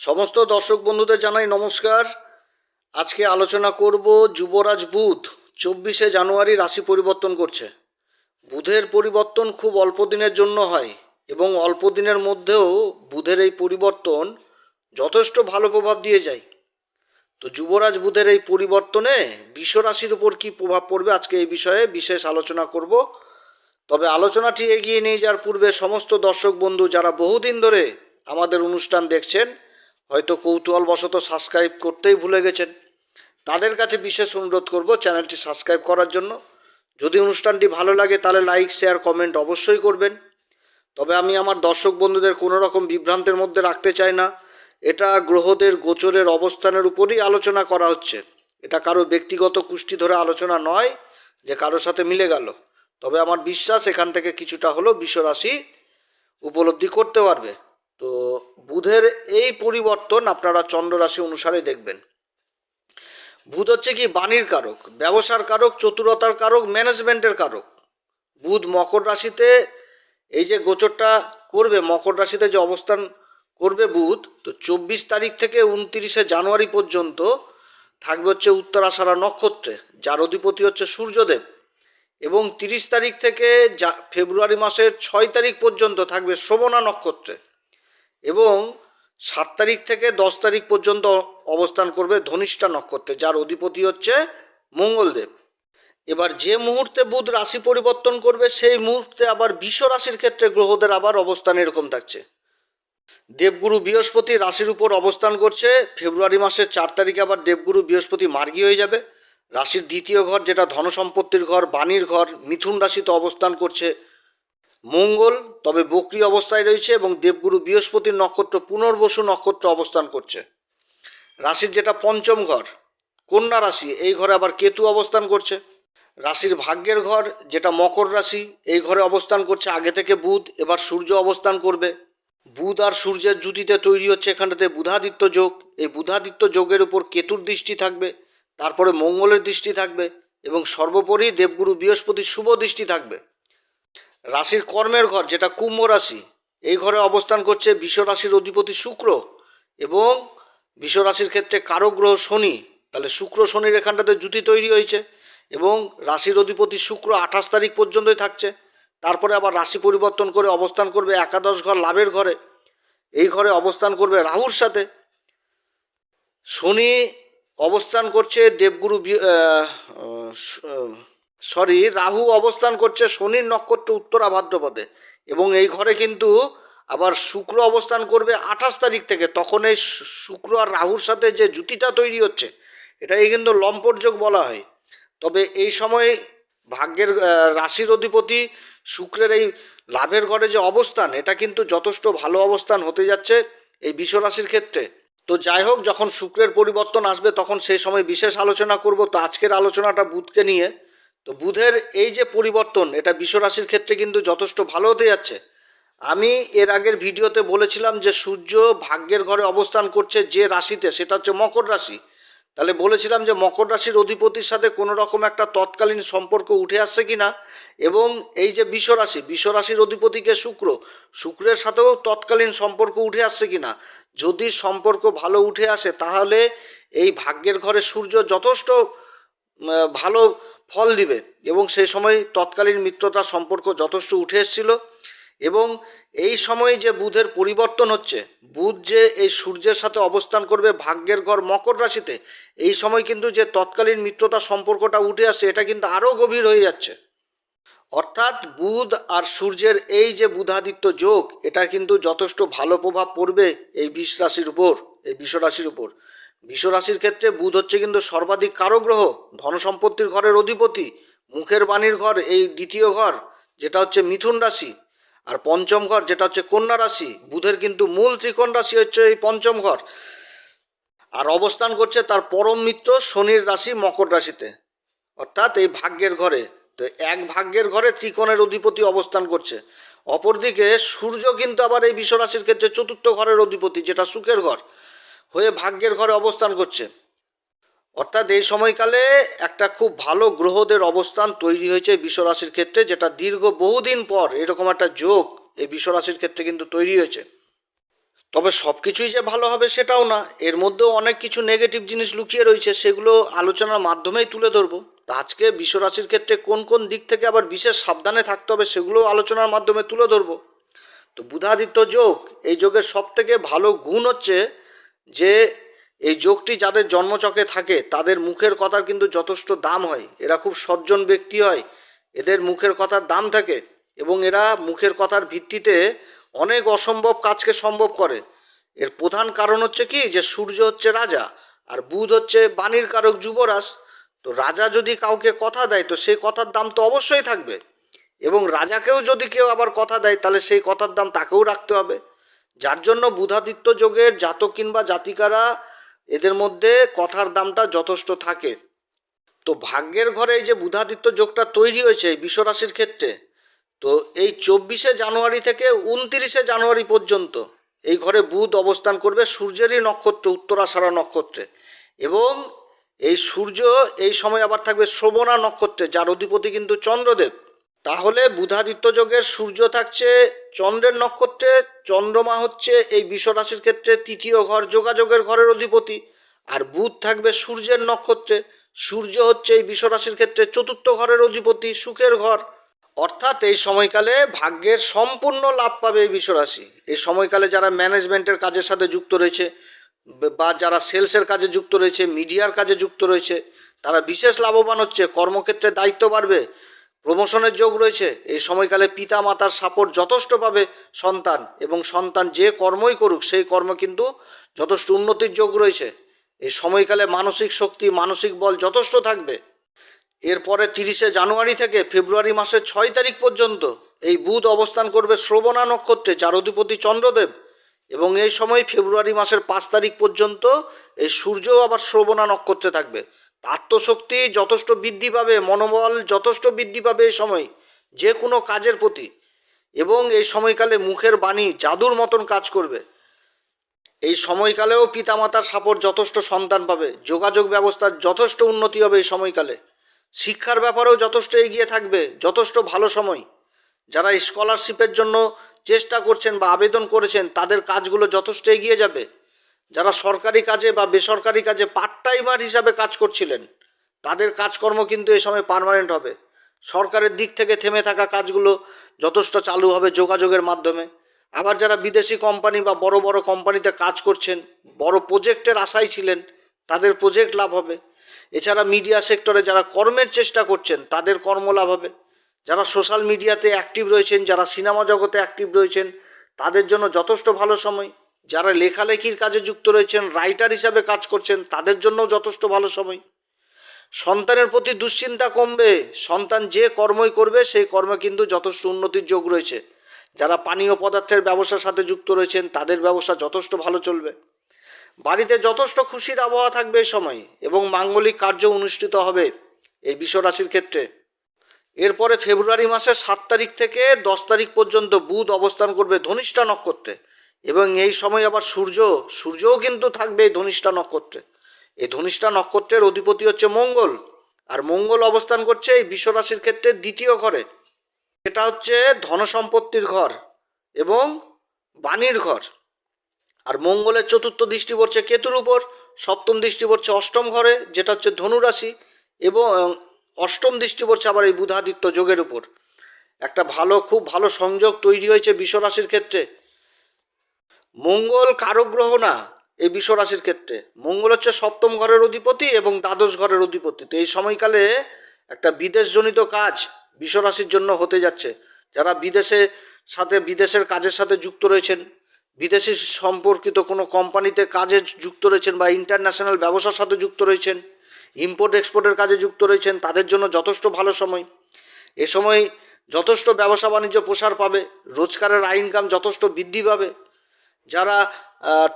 সমস্ত দর্শক বন্ধুদের জানাই নমস্কার। আজকে আলোচনা করব যুবরাজ বুধ চব্বিশে জানুয়ারি রাশি পরিবর্তন করছে। বুধের পরিবর্তন খুব অল্প দিনের জন্য হয় এবং অল্প দিনের মধ্যেও বুধের এই পরিবর্তন যথেষ্ট ভালো প্রভাব দিয়ে যায়। তো যুবরাজ বুধের এই পরিবর্তনে বিশ্ব রাশির উপর কী প্রভাব পড়বে আজকে এই বিষয়ে বিশেষ আলোচনা করব। তবে আলোচনাটি এগিয়ে নিয়ে যাওয়ার পূর্বে সমস্ত দর্শক বন্ধু যারা বহুদিন ধরে আমাদের অনুষ্ঠান দেখছেন হয়তো কৌতূহলবশত সাবস্ক্রাইব করতেই ভুলে গেছেন। তাদের কাছে বিশেষ অনুরোধ করব চ্যানেলটি সাবস্ক্রাইব করার জন্য। যদি অনুষ্ঠানটি ভালো লাগে তাহলে লাইক শেয়ার কমেন্ট অবশ্যই করবেন। তবে আমি আমার দর্শক বন্ধুদের কোনো রকম বিভ্রান্তের মধ্যে রাখতে চাই না। এটা গ্রহদের গোচরের অবস্থানের উপরই আলোচনা করা হচ্ছে। এটা কারও ব্যক্তিগত কুষ্টি ধরে আলোচনা নয় যে কারোর সাথে মিলে গেল। তবে আমার বিশ্বাস এখান থেকে কিছুটা হলেও বিশ্বরাশি উপলব্ধি করতে পারবে। বুধের এই পরিবর্তন আপনারা চন্দ্ররাশি অনুসারে দেখবেন। বুধ হচ্ছে কি বাণীর কারক, ব্যবসার কারক, চতুরতার কারক ম্যানেজমেন্টের কারক। বুধ মকর রাশিতে এই যে গোচরটা করবে, মকর রাশিতে যে অবস্থান করবে বুধ, তো চব্বিশ তারিখ থেকে উনত্রিশে জানুয়ারি পর্যন্ত থাকবে হচ্ছে উত্তরাষাঢ়া নক্ষত্রে, যার অধিপতি হচ্ছে সূর্যদেব। এবং তিরিশ তারিখ থেকে যা, ফেব্রুয়ারি মাসের ছয় তারিখ পর্যন্ত থাকবে শ্রবণা নক্ষত্রে। এবং সাত তারিখ থেকে দশ তারিখ পর্যন্ত অবস্থান করবে ধনিষ্ঠা নক্ষত্রে, যার অধিপতি হচ্ছে মঙ্গলদেব। এবার যে মুহূর্তে বুধ রাশি পরিবর্তন করবে, সেই মুহূর্তে আবার বিশ্ব রাশির ক্ষেত্রে গ্রহদের আবার অবস্থান এরকম থাকছে। দেবগুরু বৃহস্পতি রাশির উপর অবস্থান করছে, ফেব্রুয়ারি মাসের চার তারিখে আবার দেবগুরু বৃহস্পতি মার্গী হয়ে যাবে। রাশির দ্বিতীয় ঘর, যেটা ধনসম্পত্তির ঘর, বাণীর ঘর, মিথুন রাশিতে অবস্থান করছে মঙ্গল, তবে বক্রি অবস্থায় রয়েছে এবং দেবগুরু বৃহস্পতির নক্ষত্র পুনর্বসু নক্ষত্র অবস্থান করছে। রাশির যেটা পঞ্চম ঘর, কন্যা রাশি, এই ঘরে আবার কেতু অবস্থান করছে। রাশির ভাগ্যের ঘর, যেটা মকর রাশি, এই ঘরে অবস্থান করছে। আগে থেকে বুধ, এবার সূর্য অবস্থান করবে। বুধ আর সূর্যের জুতিতে তৈরি হচ্ছে এখানটাতে বুধাদিত্য যোগ। এই বুধাদিত্য যোগের উপর কেতুর দৃষ্টি থাকবে, তারপরে মঙ্গলের দৃষ্টি থাকবে এবং সর্বোপরি দেবগুরু বৃহস্পতির শুভ দৃষ্টি থাকবে। রাশির কর্মের ঘর, যেটা কুম্ভ রাশি, এই ঘরে অবস্থান করছে বিশ্ব রাশির অধিপতি শুক্র এবং বিশ্ব রাশির ক্ষেত্রে কারক গ্রহ শনি, তাহলে শুক্র শনির এখানটাতে জুতি তৈরি হয়েছে এবং রাশির অধিপতি শুক্র আঠাশ তারিখ পর্যন্তই থাকছে। তারপরে আবার রাশি পরিবর্তন করে অবস্থান করবে একাদশ ঘর, লাভের ঘরে। এই ঘরে অবস্থান করবে রাহুর সাথে। শনি অবস্থান করছে দেবগুরু সরি, রাহু অবস্থান করছে শনির নক্ষত্র উত্তরা ভাদ্রপদে। এবং এই ঘরে কিন্তু আবার শুক্র অবস্থান করবে আঠাশ তারিখ থেকে। তখন এই শুক্র আর রাহুর সাথে যে জুতিটা তৈরি হচ্ছে, এটাকে কিন্তু লম্পট যোগ বলা হয়। তবে এই সময় ভাগ্যের রাশির অধিপতি শুক্রের এই লাভের ঘরে যে অবস্থান, এটা কিন্তু যথেষ্ট ভালো অবস্থান হতে যাচ্ছে এই বিশ্ব রাশির ক্ষেত্রে। তো যাই হোক, যখন শুক্রের পরিবর্তন আসবে, তখন সেই সময় বিশেষ আলোচনা করব। তো আজকের আলোচনাটা বুধকে নিয়ে। তো বুধের এই যে পরিবর্তন, এটা বিশ্ব রাশির ক্ষেত্রে কিন্তু যথেষ্ট ভালো হতে যাচ্ছে। আমি এর আগের ভিডিওতে বলেছিলাম যে সূর্য ভাগ্যের ঘরে অবস্থান করছে যে রাশিতে, সেটা হচ্ছে মকর রাশি। তাহলে বলেছিলাম যে মকর রাশির অধিপতির সাথে কোনো রকম একটা তৎকালীন সম্পর্ক উঠে আসছে কি না এবং এই যে বিশ্ব রাশি, বিশ্ব রাশির অধিপতিকে শুক্র? শুক্রের সাথেও তৎকালীন সম্পর্ক উঠে আসছে কি না যদি সম্পর্ক ভালো উঠে আসে, তাহলে এই ভাগ্যের ঘরে সূর্য যথেষ্ট ভালো ফল দিবে। এবং সেই সময় তৎকালীন মিত্রতার সম্পর্ক যথেষ্ট উঠে এসেছিল। এবং এই সময় যে বুধের পরিবর্তন হচ্ছে, বুধ যে এই সূর্যের সাথে অবস্থান করবে ভাগ্যের ঘর মকর রাশিতে, এই সময় কিন্তু যে তৎকালীন মিত্রতার সম্পর্কটা উঠে আসছে, এটা কিন্তু আরও গভীর হয়ে যাচ্ছে। অর্থাৎ বুধ আর সূর্যের এই যে বুধাদিত্য যোগ, এটা কিন্তু যথেষ্ট ভালো প্রভাব পড়বে এই বিষ রাশির উপর, এই বিশ্ব রাশির উপর। বিশ্ব রাশির ক্ষেত্রে বুধ হচ্ছে কিন্তু সর্বাধিক কারগ্রহ, ধনসম্পত্তির ঘরের অধিপতি, মুখের বাণীর ঘর, এই দ্বিতীয় ঘর, যেটা হচ্ছে মিথুন রাশি। আর পঞ্চম ঘর, যেটা হচ্ছে কন্যা রাশি, বুধের কিন্তু মূল ত্রিকোণ রাশি হচ্ছে এই পঞ্চম ঘর। আর অবস্থান করছে তার পরম মিত্র শনির রাশি মকর রাশিতে। অর্থাৎ এই ভাগ্যের ঘরে, তো এক ভাগ্যের ঘরে ত্রিকোণের অধিপতি অবস্থান করছে। অপরদিকে সূর্য কিন্তু আবার এই বিশ্বরাশির ক্ষেত্রে চতুর্থ ঘরের অধিপতি, যেটা সুখের ঘর। হয়ে ভাগ্যের ঘরে অবস্থান করছে। অর্থাৎ এই সময়কালে একটা খুব ভালো গ্রহদের অবস্থান তৈরি হয়েছে বিশ্বরাশির ক্ষেত্রে, যেটা দীর্ঘ বহুদিন পর এরকম একটা যোগ এই বিশ্বরাশির ক্ষেত্রে কিন্তু তৈরি হয়েছে। তবে সব কিছুই যে ভালো হবে সেটাও না। এর মধ্যেও অনেক কিছু নেগেটিভ জিনিস লুকিয়ে রয়েছে, সেগুলো আলোচনার মাধ্যমেই তুলে ধরবো। তা আজকে বিশ্বরাশির ক্ষেত্রে কোন কোন দিক থেকে আবার বিশেষ সাবধানে থাকতে হবে সেগুলো আলোচনার মাধ্যমে তুলে ধরবো। তো বুধাদিত্য যোগ, এই যোগের সব থেকে ভালো গুণ হচ্ছে যে এই যোগটি যাদের জন্মচকে থাকে, তাদের মুখের কথার কিন্তু যথেষ্ট দাম হয়। এরা খুব সজ্জন ব্যক্তি হয়। এদের মুখের কথার দাম থাকে এবং এরা মুখের কথার ভিত্তিতে অনেক অসম্ভব কাজকে সম্ভব করে। এর প্রধান কারণ হচ্ছে কি? যে সূর্য হচ্ছে রাজা আর বুধ হচ্ছে বাণীর কারক যুবরাজ। তো রাজা যদি কাউকে কথা দেয়, তো সেই কথার দাম তো অবশ্যই থাকবে। এবং রাজাকেও যদি কেউ আবার কথা দেয়, তাহলে সেই কথার দাম তাকেও রাখতে হবে। যার জন্য বুধাদিত্য যোগের জাতক কিংবা জাতিকারা এদের মধ্যে কথার দামটা যথেষ্ট থাকে। তো ভাগ্যের ঘরে এই যে বুধাদিত্য যোগটা তৈরি হয়েছে বিশ্বরাশির ক্ষেত্রে, তো এই চব্বিশে জানুয়ারি থেকে উনতিরিশে জানুয়ারি পর্যন্ত এই ঘরে বুধ অবস্থান করবে সূর্যেরই নক্ষত্র, উত্তরাষাঢ়া নক্ষত্রে। এবং এই সূর্য এই সময় আবার থাকবে শ্রবণা নক্ষত্রে, যার অধিপতি কিন্তু চন্দ্রদেব। তাহলে বুধাদিত্য যোগের সূর্য থাকছে চন্দ্রের নক্ষত্রে, চন্দ্রমা হচ্ছে এই বিশ্বরাশির ক্ষেত্রে তৃতীয় ঘর যোগাযোগের ঘরের অধিপতি, আর বুধ থাকবে সূর্যের নক্ষত্রে, সূর্য হচ্ছে এই বিশ্বরাশির ক্ষেত্রে চতুর্থ ঘরের অধিপতি, সুখের ঘর। অর্থাৎ এই সময়কালে ভাগ্যের সম্পূর্ণ লাভ পাবে এই বিশ্বরাশি। এই সময়কালে যারা ম্যানেজমেন্টের কাজের সাথে যুক্ত রয়েছে, বা যারা সেলসের কাজে যুক্ত রয়েছে, মিডিয়ার কাজে যুক্ত রয়েছে, তারা বিশেষ লাভবান হচ্ছে, কর্মক্ষেত্রে দায়িত্ব বাড়বে প্রমোশনের যোগ রয়েছে। এই সময়কালে পিতা মাতার সাপোর্ট যথেষ্ট পাবে সন্তান এবং সন্তান যে কর্মই করুক, সেই কর্ম কিন্তু যথেষ্ট উন্নতির যোগ রয়েছে। এই সময়কালে মানসিক শক্তি, মানসিক বল যথেষ্ট থাকবে। এরপরে তিরিশে জানুয়ারি থেকে ফেব্রুয়ারি মাসের ছয় তারিখ পর্যন্ত এই বুধ অবস্থান করবে শ্রবণা নক্ষত্রে যার অধিপতি চন্দ্রদেব এবং এই সময় ফেব্রুয়ারি মাসের পাঁচ তারিখ পর্যন্ত এই সূর্যও আবার শ্রবণা নক্ষত্রে থাকবে। আত্মশক্তি যথেষ্ট বৃদ্ধি পাবে, মনোবল যথেষ্ট বৃদ্ধি পাবে এই সময় যে কোনো কাজের প্রতি। এবং এই সময়কালে মুখের বাণী জাদুর মতন কাজ করবে। এই সময়কালেও পিতামাতার সাপোর্ট যথেষ্ট সন্তান পাবে, যোগাযোগ ব্যবস্থার যথেষ্ট উন্নতি হবে এই সময়কালে। শিক্ষার ব্যাপারেও যথেষ্ট এগিয়ে থাকবে, যথেষ্ট ভালো সময়। যারা স্কলারশিপের জন্য চেষ্টা করছেন বা আবেদন করেছেন, তাদের কাজগুলো যথেষ্ট এগিয়ে যাবে। যারা সরকারি কাজে বা বেসরকারি কাজে পার্ট টাইমার হিসাবে কাজ করছিলেন, তাদের কাজকর্ম কিন্তু এই সময় পার্মানেন্ট হবে। সরকারের দিক থেকে থেমে থাকা কাজগুলো যথেষ্ট চালু হবে যোগাযোগের মাধ্যমে। আবার যারা বিদেশি কোম্পানি বা বড় বড় কোম্পানিতে কাজ করছেন, বড় প্রজেক্টের আশায় ছিলেন, তাদের প্রজেক্ট লাভ হবে। এছাড়া মিডিয়া সেক্টরে যারা কর্মের চেষ্টা করছেন, তাদের কর্ম লাভ হবে। যারা সোশ্যাল মিডিয়াতে অ্যাক্টিভ রয়েছেন, যারা সিনেমা জগতে অ্যাক্টিভ রয়েছেন, তাদের জন্য যথেষ্ট ভালো সময়। যারা লেখালেখির কাজে যুক্ত রয়েছেন রাইটার হিসাবে কাজ করছেন, তাদের জন্য যথেষ্ট ভালো সময়। সন্তানের প্রতি দুশ্চিন্তা কমবে, সন্তান যে কর্মই করবে, সেই কর্মে কিন্তু যথেষ্ট উন্নতির যোগ রয়েছে। যারা পানীয় পদার্থের ব্যবসার সাথে যুক্ত রয়েছেন, তাদের ব্যবসা যথেষ্ট ভালো চলবে। বাড়িতে যথেষ্ট খুশির আবহাওয়া থাকবে এই সময়, এবং মাঙ্গলিক কার্য অনুষ্ঠিত হবে এই বিশ্বরাশির ক্ষেত্রে। এরপরে ফেব্রুয়ারি মাসের সাত তারিখ থেকে দশ তারিখ পর্যন্ত বুধ অবস্থান করবে ধনিষ্ঠা নক্ষত্রে। এবং এই সময় আবার সূর্য, সূর্যও কিন্তু থাকবে এই ধনিষ্ঠা নক্ষত্রে। এই ধনিষ্ঠা নক্ষত্রের অধিপতি হচ্ছে মঙ্গল, আর মঙ্গল অবস্থান করছে এই বিশ্বরাশির ক্ষেত্রে দ্বিতীয় ঘরে। এটা হচ্ছে ধনসম্পত্তির ঘর এবং বাণীর ঘর। আর মঙ্গলের চতুর্থ দৃষ্টি পড়ছে কেতুর উপর, সপ্তম দৃষ্টি পড়ছে অষ্টম ঘরে, যেটা হচ্ছে ধনুরাশি এবং অষ্টম দৃষ্টি পড়ছে আবার এই বুধাদিত্য যোগের উপর। একটা ভালো, খুব ভালো সংযোগ তৈরি হয়েছে বিশ্বরাশির ক্ষেত্রে। মঙ্গল কারক গ্রহ না, এই বিশ্বরাশির ক্ষেত্রে। মঙ্গল হচ্ছে সপ্তম ঘরের অধিপতি এবং দ্বাদশ ঘরের অধিপতি। তো এই সময়কালে একটা বিদেশজনিত কাজ বিশ্বরাশির জন্য হতে যাচ্ছে। যারা বিদেশে সাথে, বিদেশের কাজের সাথে যুক্ত রয়েছেন, বিদেশি সম্পর্কিত কোনো কোম্পানিতে কাজে যুক্ত রয়েছেন বা ইন্টারন্যাশনাল ব্যবসার সাথে যুক্ত রয়েছেন ইম্পোর্ট এক্সপোর্টের কাজে যুক্ত রয়েছেন, তাদের জন্য যথেষ্ট ভালো সময়। এ সময় যথেষ্ট ব্যবসা বাণিজ্য প্রসার পাবে, রোজগারের আইনকাম যথেষ্ট বৃদ্ধি পাবে। যারা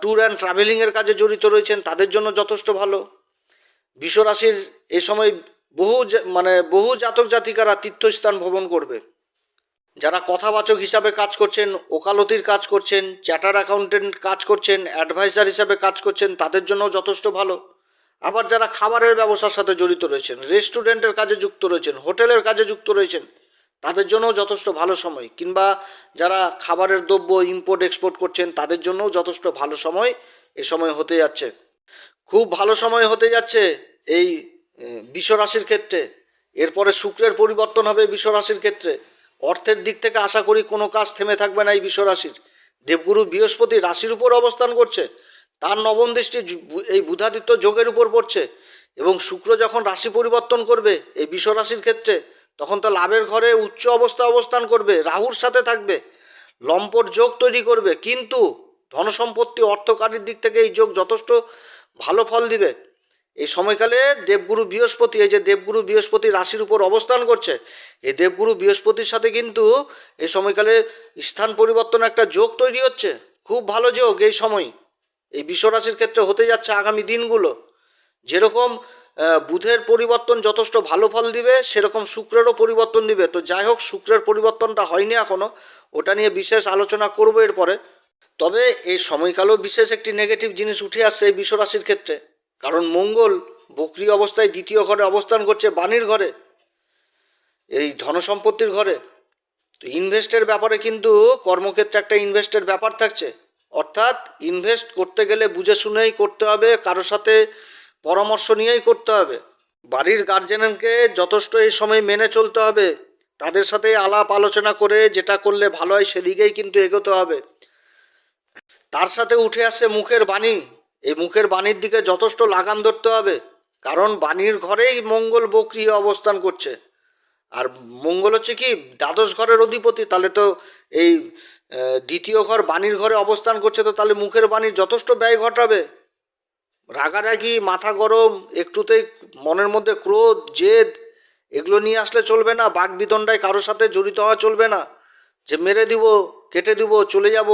ট্যুর অ্যান্ড ট্রাভেলিংয়ের কাজে জড়িত রয়েছেন, তাদের জন্য যথেষ্ট ভালো। বিশ্বরাশির এ সময় বহু মানে বহু জাতক জাতিকারা তীর্থস্থান ভ্রমণ করবে। যারা কথাবাচক হিসাবে কাজ করছেন, ওকালতির কাজ করছেন চার্টার অ্যাকাউন্টেন্ট কাজ করছেন অ্যাডভাইজার হিসাবে কাজ করছেন, তাদের জন্য যথেষ্ট ভালো। আবার যারা খাবারের ব্যবসার সাথে জড়িত রয়েছেন রেস্টুরেন্টের কাজে যুক্ত রয়েছেন হোটেলের কাজে যুক্ত রয়েছেন তাদের জন্যও যথেষ্ট ভালো সময়। কিংবা যারা খাবারের দ্রব্য ইম্পোর্ট এক্সপোর্ট করছেন, তাদের জন্যও যথেষ্ট ভালো সময় এ সময় হতে যাচ্ছে। খুব ভালো সময় হতে যাচ্ছে এই বিষ রাশির ক্ষেত্রে। এরপরে শুক্রের পরিবর্তন হবে বিষ রাশির ক্ষেত্রে। অর্থের দিক থেকে আশা করি কোনো কাজ থেমে থাকবে না এই বিষ রাশির দেবগুরু বৃহস্পতি রাশির উপর অবস্থান করছে। তার নবম দৃষ্টি এই বুধাদিত্য যোগের উপর পড়ছে। এবং শুক্র যখন রাশি পরিবর্তন করবে এই বিষ রাশির ক্ষেত্রে তখন তো লাভের ঘরে উচ্চ অবস্থা অবস্থান করবে, রাহুর সাথে থাকবে, লম্পট যোগ তৈরি করবে, কিন্তু ধনসম্পত্তি অর্থকারীর দিক থেকে এই যোগ যথেষ্ট ভালো ফল দিবে। এই সময়কালে দেবগুরু বৃহস্পতি, এই যে দেবগুরু বৃহস্পতি রাশির উপর অবস্থান করছে, এই দেবগুরু বৃহস্পতির সাথে কিন্তু এই সময়কালে স্থান পরিবর্তন একটা যোগ তৈরি হচ্ছে, খুব ভালো যোগ এই সময়। এই বিশ্ব রাশির ক্ষেত্রে হতে যাচ্ছে আগামী দিনগুলো। যেরকম বুধের পরিবর্তন যথেষ্ট ভালো ফল দিবে, সেরকম শুক্রেরও পরিবর্তন দিবে। তো যাই হোক, শুক্রের পরিবর্তনটা হয়নি এখনও ওটা নিয়ে বিশেষ আলোচনা করব এরপরে। তবে এই সময়কালেও বিশেষ একটি নেগেটিভ জিনিস উঠে আসছে এই বিশ্ব রাশির ক্ষেত্রে। কারণ মঙ্গল বক্রি অবস্থায় দ্বিতীয় ঘরে অবস্থান করছে বাণীর ঘরে, এই ধনসম্পত্তির ঘরে। তো ইনভেস্টের ব্যাপারে কিন্তু কর্মক্ষেত্রে একটা ইনভেস্টের ব্যাপার থাকছে। অর্থাৎ ইনভেস্ট করতে গেলে বুঝে শুনেই করতে হবে, কারোর সাথে পরামর্শ নিয়েই করতে হবে। বাড়ির গার্জেনকে যথেষ্ট এই সময় মেনে চলতে হবে। তাদের সাথে আলাপ আলোচনা করে যেটা করলে ভালো হয় সেদিকেই কিন্তু এগোতে হবে। তার সাথে উঠে আসছে মুখের বাণী। এই মুখের বাণীর দিকে যথেষ্ট লাগাম ধরতে হবে। কারণ বাণীর ঘরেই মঙ্গল বক্রি অবস্থান করছে। আর মঙ্গল হচ্ছে কি? দ্বাদশ ঘরের অধিপতি। তাহলে তো এই দ্বিতীয় ঘর বাণীর ঘরে অবস্থান করছে, তো তাহলে মুখের বাণীর যথেষ্ট ব্যয় ঘটাবে। রাগারাগি, মাথা গরম, একটুতেই মনের মধ্যে ক্রোধ, জেদ, এগুলো নিয়ে আসলে চলবে না। বাঘ বিদণ্ডায় কারোর সাথে জড়িত হওয়া চলবে না। যে মেরে দিব, কেটে দিব, চলে যাব,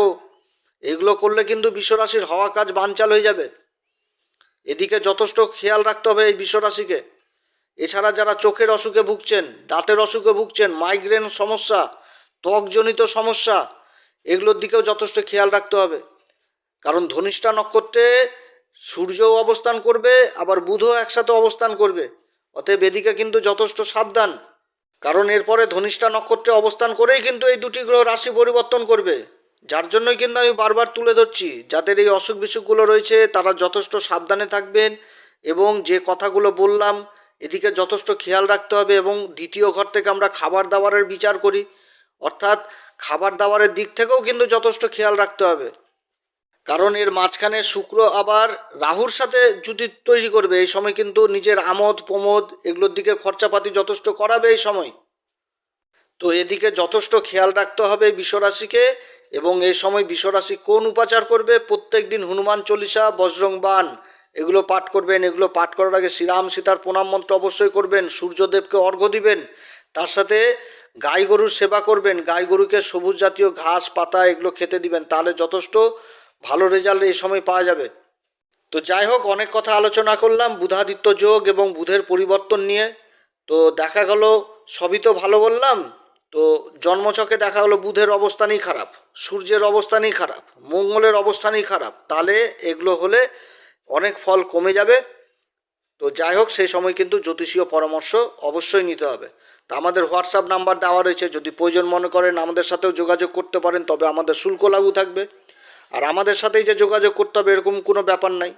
এগুলো করলে কিন্তু বিশ্বরাশির হওয়া কাজ বানচাল হয়ে যাবে। এদিকে যথেষ্ট খেয়াল রাখতে হবে এই বিশ্বরাশিকে। এছাড়া যারা চোখের অসুখে ভুগছেন, দাঁতের অসুখে ভুগছেন, মাইগ্রেন সমস্যা, ত্বকজনিত সমস্যা, এগুলোর দিকেও যথেষ্ট খেয়াল রাখতে হবে। কারণ ধনিষ্ঠা নক্ষত্রে সূর্যও অবস্থান করবে, আবার বুধও একসাথে অবস্থান করবে। অতএব এদিকে কিন্তু যথেষ্ট সাবধান, কারণ এরপরে ধনিষ্ঠা নক্ষত্রে অবস্থান করেই কিন্তু এই দুটি গ্রহ রাশি পরিবর্তন করবে। যার জন্যই কিন্তু আমি বারবার তুলে ধরছি, যাদের এই অসুখ বিসুখগুলো রয়েছে, তারা যথেষ্ট সাবধানে থাকবেন এবং যে কথাগুলো বললাম, এদিকে যথেষ্ট খেয়াল রাখতে হবে এবং দ্বিতীয় ঘর থেকে আমরা খাবার দাবারের বিচার করি। অর্থাৎ খাবার দাবারের দিক থেকেও কিন্তু যথেষ্ট খেয়াল রাখতে হবে। কারণ এর মাঝখানে শুক্র আবার রাহুর সাথে জুতি তৈরি করবে। এই সময় কিন্তু নিজের আমোদ, প্রমোদ এগুলোর দিকে খরচাপাতি যথেষ্ট করাবে এই সময়। তো এদিকে যথেষ্ট খেয়াল রাখতে হবে বিশ্বরাশিকে এবং এই সময় বিশ্বরাশি কোন উপাচার করবে? প্রত্যেক দিন হনুমান চল্লিশা, বজরং বান এগুলো পাঠ করবেন। এগুলো পাঠ করার আগে শ্রীরাম সীতার প্রণাম মন্ত্র অবশ্যই করবেন। সূর্যদেবকে অর্ঘ্য দিবেন। তার সাথে গাই গরুর সেবা করবেন। গাই গরুকে সবুজ জাতীয় ঘাস, পাতা এগুলো খেতে দিবেন। তাহলে যথেষ্ট ভালো রেজাল্ট এই সময় পাওয়া যাবে। তো যাই হোক, অনেক কথা আলোচনা করলাম, বুধাদিত্য যোগ এবং বুধের পরিবর্তন নিয়ে। তো দেখা গেল, সবই তো ভালো বললাম। তো জন্মছকে দেখা হলো বুধের অবস্থানই খারাপ, সূর্যের অবস্থানই খারাপ, মঙ্গলের অবস্থানই খারাপ। তাহলে এগুলো হলে অনেক ফল কমে যাবে। তো যাই হোক, সেই সময় কিন্তু জ্যোতিষীয় পরামর্শ অবশ্যই নিতে হবে। তা আমাদের হোয়াটসঅ্যাপ নাম্বার দেওয়া রয়েছে, যদি প্রয়োজন মনে করেন আমাদের সাথেও যোগাযোগ করতে পারেন, তবে আমাদের শুল্ক লাগু থাকবে। আর আমাদের সাথেই যে যোগাযোগ করতে হবে এরকম কোনো ব্যাপার নাই।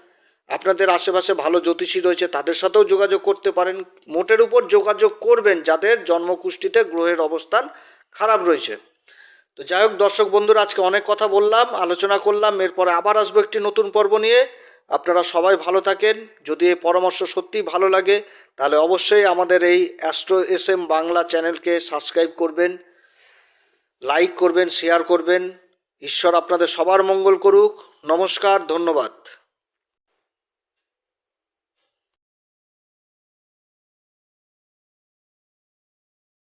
আপনাদের আশেপাশে ভালো জ্যোতিষী রয়েছে, তাদের সাথেও যোগাযোগ করতে পারেন। মোটের উপর যোগাযোগ করবেন যাদের জন্মকুষ্ঠিতে গ্রহের অবস্থান খারাপ রয়েছে। তো যাই হোক, দর্শক বন্ধুরা, আজকে অনেক কথা বললাম, আলোচনা করলাম, এরপরে আবার আসব একটি নতুন পর্ব নিয়ে। আপনারা সবাই ভালো থাকেন। যদি এই পরামর্শ সত্যিই ভালো লাগে, তাহলে অবশ্যই আমাদের এই অ্যাস্ট্রো এস এম বাংলা চ্যানেলকে সাবস্ক্রাইব করবেন, লাইক করবেন, শেয়ার করবেন। ঈশ্বর আপনাদের সবার মঙ্গল করুক। নমস্কার ধন্যবাদ।